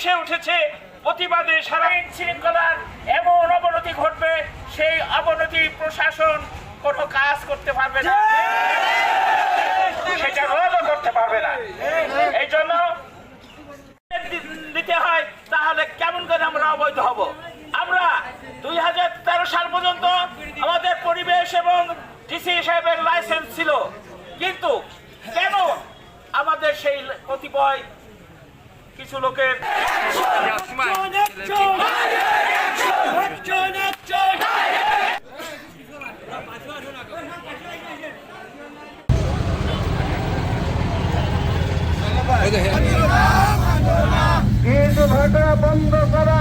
উঠে উঠেছে। প্রতিবাদে সারা আইন শৃঙ্খলার এমন অবনতি ঘটবে, সেই অবনতি প্রশাসন কোনো কাজ করতে পারবে না। সেটা রোধও করতে পারবে না। এই জন্য দিতে হয়, তাহলে কেমন করে আমরা অবৈধ হব? আমরা দুই হাজার তেরো সাল পর্যন্ত আমাদের পরিবেশ এবং ডিসি সাহেবের লাইসেন্স ছিল। কিন্তু কেন আমাদের সেই কতিপয় কিছু লোকের ভাটা বন্ধ করা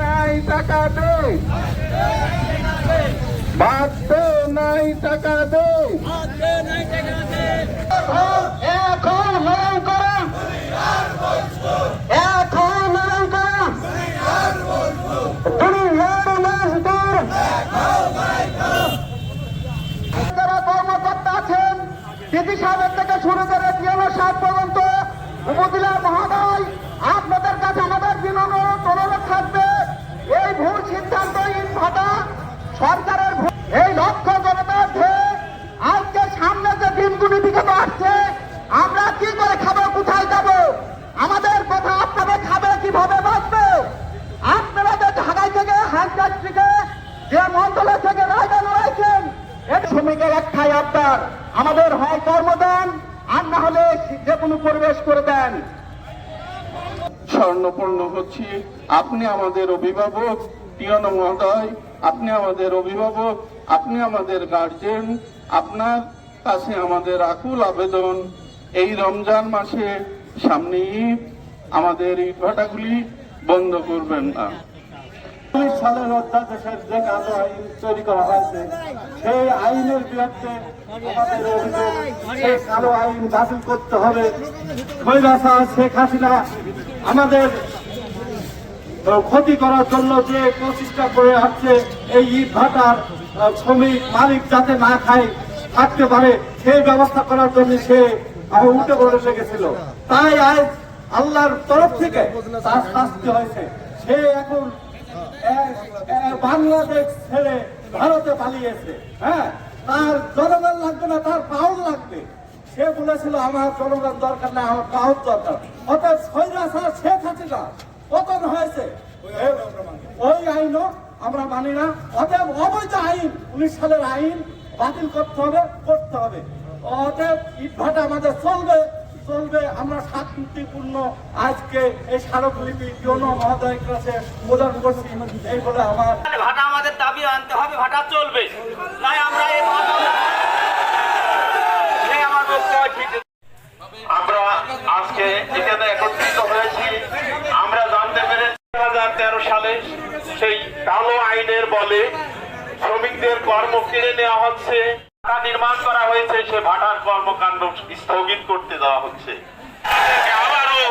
নাই টাকা দে। বাধ্য নাই টাকা দে এখন লড়াই করা এখন লড়াই করা দুনিয়ার মজদুর যারা কর্মকর্তা আছেন ডিসি সাহেবের থেকে শুরু করে পিয়ানো সাহেব পর্যন্ত উপজেলা মহোদয়, আপনাদের কাছে আমাদের বিনোদন অনুরোধ থাকবে, এই ভুল সিদ্ধান্ত ইট ভাটা, সরকারের এই লক্ষ্য জনতার আজকে সামনে যে দিনগুলি বিগত আসছে, আমরা কি করে খাব, কোথায় যাব? আমাদের কথা আপনাদের খাবে, কীভাবে বাঁচবে? আপনারা যে ঢাকায় থেকে হাইজার থেকে, যে মন্ডলে থেকে রায়দান রয়েছেন এর শ্রমিকের একটাই আবদার, আমাদের হয় কর্মদান আর না হলে যে কোনো পরিবেশ করে দেন। স্বর্ণপূর্ণ হচ্ছি। আপনি আমাদের অভিভাবক, পিয়ন মহোদয়। আপনি আমাদের অভিভাবক, আপনি আমাদের গার্জেন আপনার কাছে আমাদের আকুল আবেদন। এই রমজান মাসে সামনে আমাদের ইটভাটাগুলি বন্ধ করবেন না। সালের অধ্যাদেশের যে আইন তৈরি করা হয়েছে, সেই আইনের বিরুদ্ধে আমাদের অভিযোগ, সেই কালো আইন বাতিল করতে হবে কৈলাসা শেখ হাসিনা আমাদের ক্ষতি করার জন্য যে প্রচেষ্টা করে আসছে, এই ইট ভাটার শ্রমিক মালিক যাতে না খায়, থাকতে পারে, সেই ব্যবস্থা করার জন্য সে আমার উঠে পড়ে লেগেছিল তাই আজ আল্লাহর তরফ থেকে তার শাস্তি হয়েছে। সে এখন বাংলাদেশ ছেড়ে ভারতে পালিয়েছে হ্যাঁ? তার জনগণ লাগবে না, তার পাউল লাগবে। সে বলেছিল, আমার জনগণ দরকার না, আমার পাউল দরকার। অতএব সৈরাসার শেখ হাসিনা পতন হয়েছে। ওই আইনও আমরা মানি না। অতএব অবৈধ আইন, উনিশ সালের আইন বাতিল করতে হবে করতে হবে। অতএব ইটভাটা আমাদের চলবে। চলবে। আমরা শান্তিপূর্ণ আজকে এই স্মারকলিপি যৌন মহোদয়ের কাছে প্রদান করছি। এই বলে আমার ভাটা আমাদের দাবি আনতে হবে ভাটা চলবে। তাই আমরা এই ভাটা আজকে এখানে একত্রিত হয়েছি। আমরা জানতে পেরেছি দু হাজার তেরো সালে সেই কালো আইনের বলে শ্রমিকদের কর্ম কেড়ে নেওয়া হচ্ছে। ভাটা নির্মাণ করা হয়েছে সে ভাটার কর্মকাণ্ড স্থগিত করতে দেওয়া হচ্ছে। আবারও